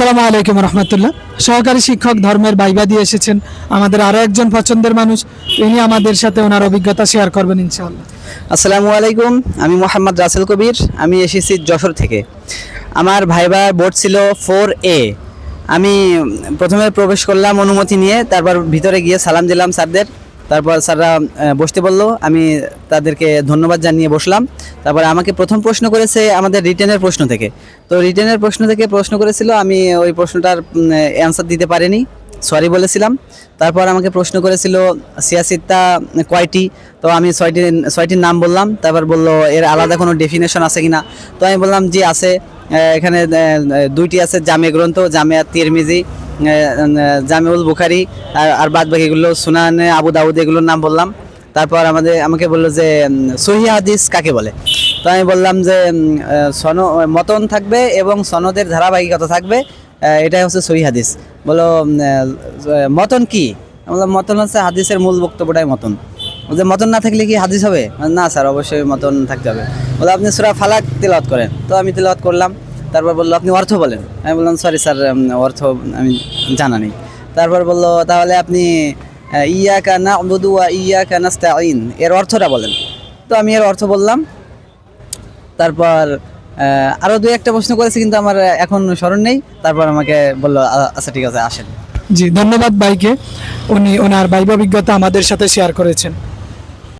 আসসালামু আলাইকুম রহমতুল্লাহ। সহকারী শিক্ষক ধর্মের বাইবা দিয়ে এসেছেন। আমাদের আরও একজন পছন্দের মানুষ ইনি আমাদের সাথে ওনার অভিজ্ঞতা শেয়ার করবেন ইনশাআল্লাহ। আসসালামু আলাইকুম, আমি মোহাম্মদ রাসেল কবির, আমি এসেছি যশোর থেকে। আমার ভাইবা বোর্ড ছিল ফোর এ আমি প্রথমে প্রবেশ করলাম অনুমতি নিয়ে, তারপর ভিতরে গিয়ে সালাম দিলাম স্যারদের। তারপর স্যাররা বসতে বলল আমি তাদেরকে ধন্যবাদ জানিয়ে বসলাম। তারপর আমাকে প্রথম প্রশ্ন করেছে আমাদের রিটেনের প্রশ্ন থেকে। তো রিটেনের প্রশ্ন থেকে প্রশ্ন করেছিল আমি ওই প্রশ্নটার অ্যান্সার দিতে পারিনি সরি বলেছিলাম। তারপর আমাকে প্রশ্ন করেছিল সিয়াসিত্তা কয়টি? তো আমি ছয়টি ছয়টির নাম বললাম তারপর বলল এর আলাদা কোনো ডেফিনেশন আছে কিনা? তো আমি বললাম জি আছে এখানে দুইটি আছে জামে গ্রন্থ জামিয়া তিরমিজি। আহ, জামিউল বুখারি আর আর বাদ বাকিগুলো সুনানে আবু দাউদ এগুলোর নাম বললাম। তারপর আমাদের, আমাকে বলল যে সহি হাদিস কাকে বলে? তো আমি বললাম যে সন মতন থাকবে এবং সনদের ধারাবাহিকতা থাকবে এটাই হচ্ছে সহি হাদিস। বলো মতন কি? বললাম, মতন হচ্ছে হাদিসের মূল বক্তব্যটাই মতন। বলছে মতন না থাকলে কি হাদিস হবে? না স্যার, অবশ্যই মতন থাকতে হবে। বলে আপনি সুরা ফালাক তেলাওয়াত করেন। তো আমি তেলাওয়াত করলাম। তারপর বলল, আপনি অর্থ বলেন। আমি বললাম, সরি স্যার অর্থ আমি জানা নেই। তারপর বলল, তাহলে আপনি ইয়া কানা বুদুয়া ইয়া কানাস্তাইন এর অর্থটা বলেন। তো আমি এর অর্থ বললাম। তারপর আরও দু একটা প্রশ্ন করেছি, কিন্তু আমার এখন স্মরণ নেই। তারপর আমাকে বলল আচ্ছা ঠিক আছে, আসেন। জি, ধন্যবাদ ভাইকে। উনি ওনার বাইবা অভিজ্ঞতা আমাদের সাথে শেয়ার করেছেন।